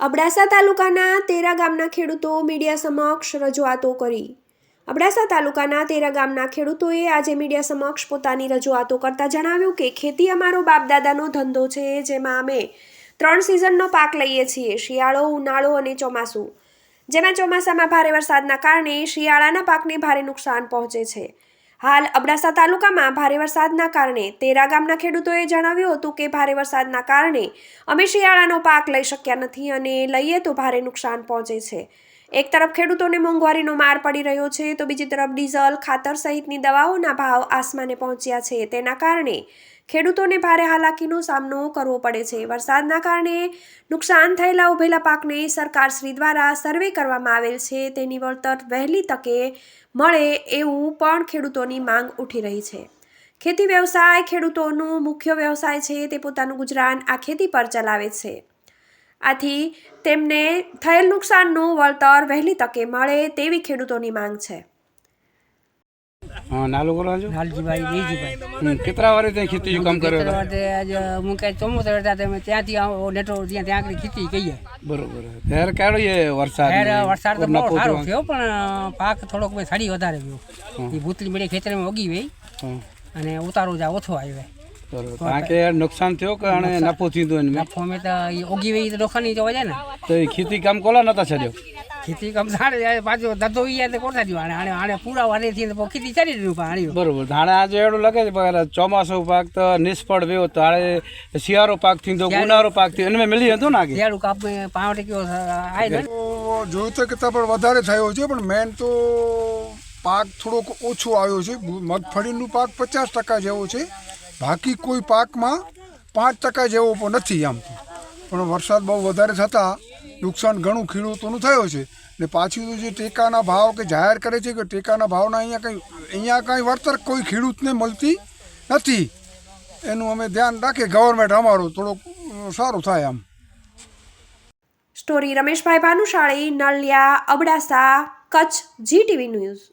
અબડાસા તાલુકાના તેરા ગામના ખેડૂતો મીડિયા સમક્ષ રજૂઆતો કરી. અબડાસા તાલુકાના તેરા ગામના ખેડૂતોએ આજે મીડિયા સમક્ષ પોતાની રજૂઆતો કરતા જણાવ્યું કે ખેતી અમારો બાપદાદાનો ધંધો છે, જેમાં અમે ત્રણ સિઝનનો પાક લઈએ છીએ, શિયાળો, ઉનાળો અને ચોમાસું. જેમાં ચોમાસામાં ભારે વરસાદના કારણે શિયાળાના પાકને ભારે નુકસાન પહોંચે છે. હાલ અબડાસા તાલુકામાં ભારે વરસાદના કારણે તેરા ગામના ખેડૂતોએ જણાવ્યું હતું કે ભારે વરસાદના કારણે અમે શિયાળાનો પાક લઈ શક્યા નથી અને લઈએ તો ભારે નુકસાન પહોંચે છે. એક તરફ ખેડૂતોને મોંઘવારીનો માર પડી રહ્યો છે, તો બીજી તરફ ડીઝલ, ખાતર સહિતની દવાઓના ભાવ આસમાને પહોંચ્યા છે. તેના કારણે ખેડૂતોને ભારે હાલાકીનો સામનો કરવો પડે છે. વરસાદના કારણે નુકસાન થયેલા ઉભેલા પાકને સરકારશ્રી દ્વારા સર્વે કરવામાં આવેલ છે. તેની વળતર વહેલી તકે મળે એવું પણ ખેડૂતોની માંગ ઉઠી રહી છે. ખેતી વ્યવસાય ખેડૂતોનું મુખ્ય વ્યવસાય છે, તે પોતાનું ગુજરાન આ ખેતી પર ચલાવે છે. આથી તેમને થયેલ નુકસાનનું વળતર વહેલી તકે મળે તેવી ખેડૂતોની માંગ છે. હા નાલું કરો છો લાલજીભાઈ દેજીભાઈ કેટલા વર્ષ ત્યાં ખેતી કામ કર્યો હતો? તે હું કઈ હતા તમે ત્યાંથી આવો નેટો ત્યાં ત્યાં આગળ ખેતી કહીએ બરોબર. ત્યારે ક્યારે એ વરસાદ વરસાદ તો બહુ સારો થયો? પણ પાક થોડોક ભાઈ સાડી વધારે ગયો. એ ભૂતલી મેળી ખેતરમાં ઉગી ગઈ. હા, અને ઉતારો જા ઓછો આવ્યો. કારણ કે નુકસાન થયો કે અને નફો થયો એને નફો અમે તો ઈ ઉગી ગઈ તો જોવા જાય ને. તો એ ખેતી કામ કોલા નતા છડ્યો ખેતી કામ સાડે જાય પાછો ધંધો ઈ યાદ દ્યો આને આને આને પૂરા વારે થી તો ખેતી ચાલી રહ્યું પાણી બરોબર. ધાણે આજે એવું લાગે છે પણ ચોમાસું પાક તો નિષ્ફળ ગયો તો આડે શિયાળો પાક તો ઉનાળો પાક થયો. એને મળી હતો ને આગે? શિયાળો કાપ પાવડે કયો આવી ને. તો જોયું તો કે પણ વધારે થયો છે પણ મેન તો પાક થોડોક ઓછો આવ્યો છે. મગફળીનું પાક પચાસ ટકા જેવો છે. બાકી કોઈ પાકમાં પાંચ ટકા જેવો નથી આમ. પણ વરસાદ બહુ વધારે થતાં નુકસાન ઘણું ખેડૂતોનું થયો છે. ને પાછી તો જે ટેકાના ભાવ કે જાહેર કરે છે કે ટેકાના ભાવના અહીંયા કંઈ, અહીંયા કાંઈ વળતર કોઈ ખેડૂતને મળતી નથી. એનું અમે ધ્યાન રાખીએ. ગવર્મેન્ટ અમારું થોડુંક સારું થાય આમ. Story Rameshbhai Bhanushali, Naliya Abdasa, Kutch, GTV news.